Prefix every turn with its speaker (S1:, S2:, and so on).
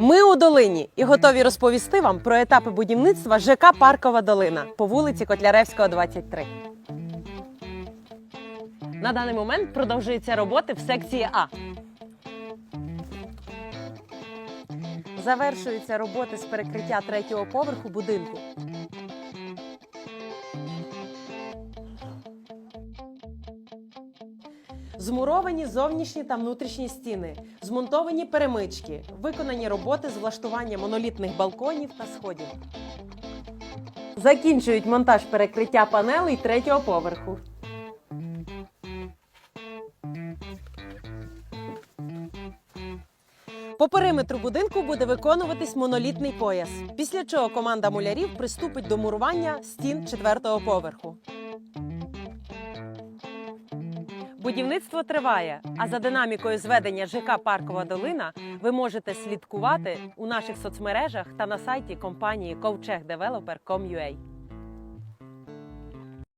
S1: Ми у долині і готові розповісти вам про етапи будівництва ЖК Паркова долина по вулиці Котляревського, 23. На даний момент продовжуються роботи в секції А. Завершуються роботи з перекриття третього поверху будинку. Змуровані зовнішні та внутрішні стіни, змонтовані перемички, виконані роботи з влаштування монолітних балконів та сходів. Закінчують монтаж перекриття панелей третього поверху. По периметру будинку буде виконуватись монолітний пояс, після чого команда мулярів приступить до мурування стін четвертого поверху. Будівництво триває, а за динамікою зведення ЖК Паркова долина ви можете слідкувати у наших соцмережах та на сайті компанії ковчегдевелопер.com.ua.